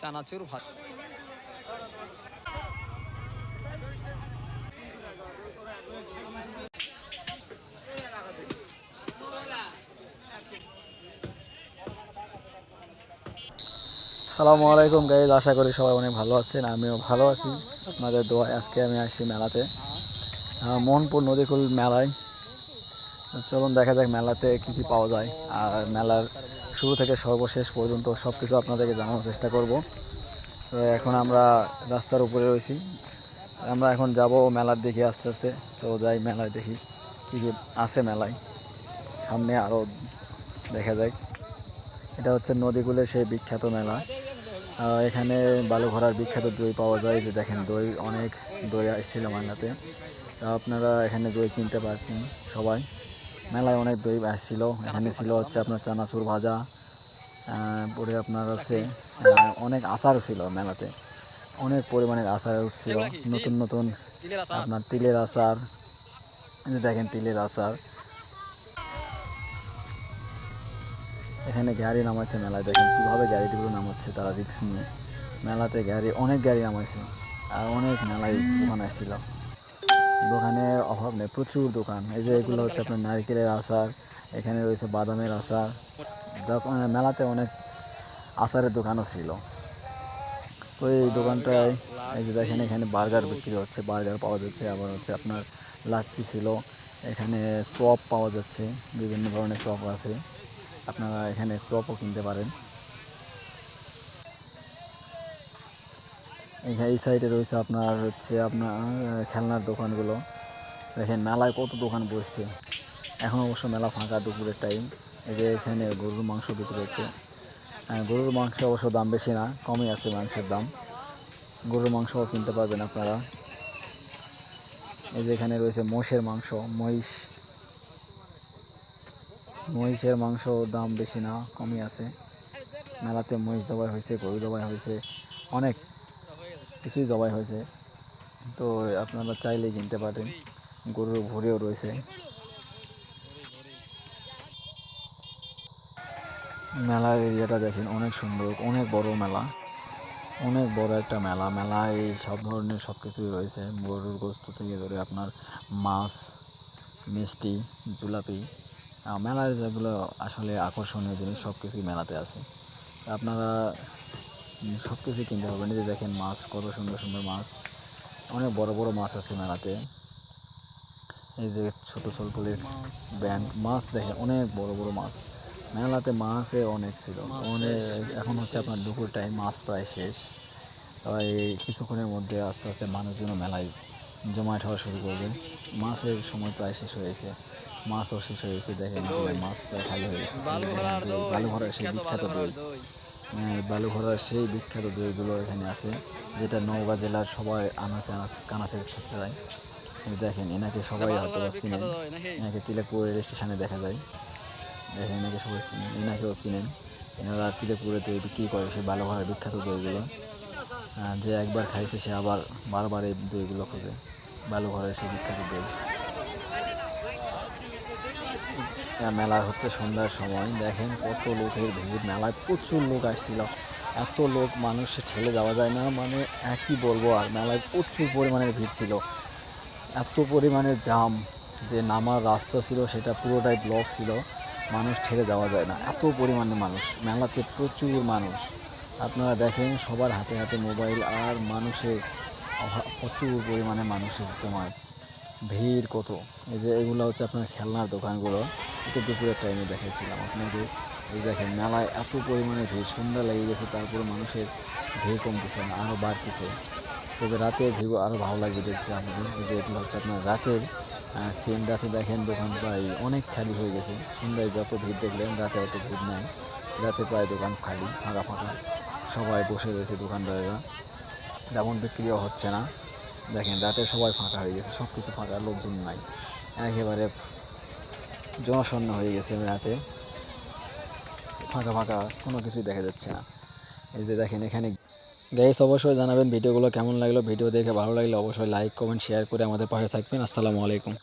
চানাচুর ভাত। সালামু আলাইকুম গাইজ আশা করি সবাই অনেক ভালো আছেন, আমিও ভালো আছি। আপনাদের দোয়ায় আজকে আমি আসছি মেলাতে। মোহনপুর নদীকুল মেলায়। চলুন দেখা যাক মেলাতে কী কী পাওয়া যায়। আর মেলার শুরু থেকে সর্বশেষ পর্যন্ত সব কিছু আপনাদেরকে জানানোর চেষ্টা করব। তো এখন আমরা রাস্তার উপরে রয়েছি। আমরা এখন যাব মেলার দিকে আস্তে আস্তে। চলো যাই মেলায় দেখি কী কী আছে মেলায়। সামনে আরও দেখা যায় এটা হচ্ছে নদীগুলের সেই বিখ্যাত মেলা। এখানে বালুঘরার বিখ্যাত দই পাওয়া যায়। যে দেখেন দই, অনেক দই আসছিল মেলাতে তা আপনারা এখানে দই কিনতে পারতেন সবাই। মেলায় অনেক দই আসছিল। এখানে ছিল হচ্ছে আপনার চানাচুর ভাজা পরে আপনার আছে অনেক আচারও ছিল মেলাতে। অনেক পরিমাণের আচার উঠছিল নতুন নতুন আপনার তিলের আচার। যে দেখেন তিলের আচার। এখানে গাড়ি নামাচ্ছে মেলায়। দেখেন কীভাবে গাড়িগুলো নামাচ্ছে তারা রিক্স নিয়ে। মেলাতে গাড়ি অনেক গাড়ি নামাইছে। আর অনেক মেলায় দোকান আসছিল। দোকানের অভাব নেই, প্রচুর দোকান। এই যে এগুলো হচ্ছে আপনার নারকেলের আচার, এখানে রয়েছে বাদামের আচার। মেলাতে অনেক আচারের দোকানও ছিল। তো এই দোকানটায়, এই যে দেখেন এখানে বার্গার বিক্রি হচ্ছে, বার্গার পাওয়া যাচ্ছে। আবার হচ্ছে আপনার লাচ্ছি ছিল, এখানে চপ পাওয়া যাচ্ছে, বিভিন্ন ধরনের চপ আছে। আপনারা এখানে চপও কিনতে পারেন। এই সাইডে রয়েছে আপনার হচ্ছে আপনার খেলনার দোকানগুলো। দেখেন, মেলায় কত দোকান বসছে। এখন অবশ্য মেলা ফাঁকা দুপুরের টাইম এই যে এখানে গরুর মাংস বিক্রি হচ্ছে। গরুর মাংস অবশ্য দাম বেশি না, কমই আছে মাংসের দাম। গরুর মাংসও কিনতে পারবেন আপনারা। এই যে এখানে রয়েছে মোষের মাংস, মহিষ। মহিষের মাংস দাম বেশি না, কমই আছে। মেলাতে মহিষ জবাই হয়েছে, গরু জবাই হয়েছে। অনেক কিছুই জবাই হয়েছে। তো আপনারা চাইলেই কিনতে পারেন। গরুর ভুঁড়িও রয়েছে। মেলার এরিয়াটা দেখেন, অনেক সুন্দর, অনেক বড় মেলা। অনেক বড় একটা মেলা। মেলায় সব ধরনের সব কিছুই রয়েছে। গরুর গোস্ত থেকে ধরে আপনার মাছ, মিষ্টি, জুলাপি মেলার যেগুলো আসলে আকর্ষণীয় জিনিস সব কিছুই মেলাতে আছে। আপনারা সব কিছুই কিনতে পারবেন এই যে দেখেন মাছ কত সুন্দর সুন্দর মাছ। অনেক বড় বড় মাছ আছে মেলাতে। এই যে ছোট সলপুলের ব্যান্ড মাছ দেখেন অনেক বড় বড় মাছ। মেলাতে মাছে অনেক ছিল। অনেক এখন হচ্ছে আপনার দুপুর টাইম মাছ প্রায় শেষ। তাই কিছুক্ষণের মধ্যে আস্তে আস্তে মানুষজন মেলায় জমায়েত হওয়া শুরু করবে। মাছের সময় প্রায় শেষ হয়েছে মাছও শেষ হয়েছে দেখেন মাছ প্রায় খালি হয়েছে গেছে। বালুঘরার সেই বিখ্যাত দই। বালুঘরার সেই বিখ্যাত দইগুলো এখানে আছে যেটা নওগাঁ জেলার সবাই আনাচে আনাচ কানাচে খেতে যায়। দেখেন এনাকে সবাই হয়তো চিনেন। এনাকে তিলেকপুর রেল স্টেশনে দেখা যায়। দেখেন এনাকে সবাই চিনেন এনাকেও চিনেন। এনারা তিলেকপুরে দই বিক্রি করে সেই বালুঘরার বিখ্যাত দইগুলো। যে একবার খাইছে সে আবার বারবার এই দইগুলো খোঁজে বালুঘরের সেই বিখ্যাত দই। মেলার হচ্ছে সন্ধ্যার সময়। দেখেন কত লোকের ভিড়, মেলায় প্রচুর লোক আসছিল। এত লোক, মানুষ ঠেলে যাওয়া যায় না মানে একই বলব আর, মেলায় প্রচুর পরিমাণের ভিড় ছিল। এত পরিমাণের জাম, যে নামার রাস্তা ছিল, সেটা পুরোটাই ব্লক ছিল, মানুষ ঠেলে যাওয়া যায় না। এত পরিমাণে মানুষ, মেলাতে প্রচুর মানুষ। আপনারা দেখেন, সবার হাতে হাতে মোবাইল, আর মানুষের প্রচুর পরিমাণে মানুষের জমায় ভিড় কত? এই যে এগুলো হচ্ছে আপনার খেলনার দোকানগুলো। এটা দুপুরের টাইমে দেখাইছিলাম আপনাদের। এই দেখেন, মেলায় এত পরিমাণে ভিড়, সন্ধ্যা লেগে গেছে, তারপরে মানুষের ভিড় কমতেছে না আরও বাড়তেছে। তবে রাতের ভিউ আরও ভালো লাগবে দেখতে আমাদের এই যে এগুলো হচ্ছে আপনার রাতের সেম রাতে দেখেন দোকান প্রায় অনেক খালি হয়ে গেছে। সন্ধ্যায় যত ভিড় দেখলেন, রাতে অত ভিড় নাই। রাতে প্রায় দোকান খালি, ফাঁকা ফাঁকা। সবাই বসে রয়েছে দোকানদারেরা। তেমন বিক্রিও হচ্ছে না। দেখেন, রাতে সবাই ফাঁকা হয়ে গেছে সব কিছু ফাঁকা, লোকজন নাই। একেবারে জনশূন্য হয়ে গেছে রাতে। ফাঁকা ফাঁকা, কোনো কিছুই দেখা যাচ্ছে না। এই যে দেখেন এখানে গাইস অবশ্যই জানাবেন ভিডিওগুলো কেমন লাগল। ভিডিও দেখে ভালো লাগলে অবশ্যই লাইক কমেন্ট শেয়ার করে আমাদের পাশে থাকবেন। আসসালামু আলাইকুম।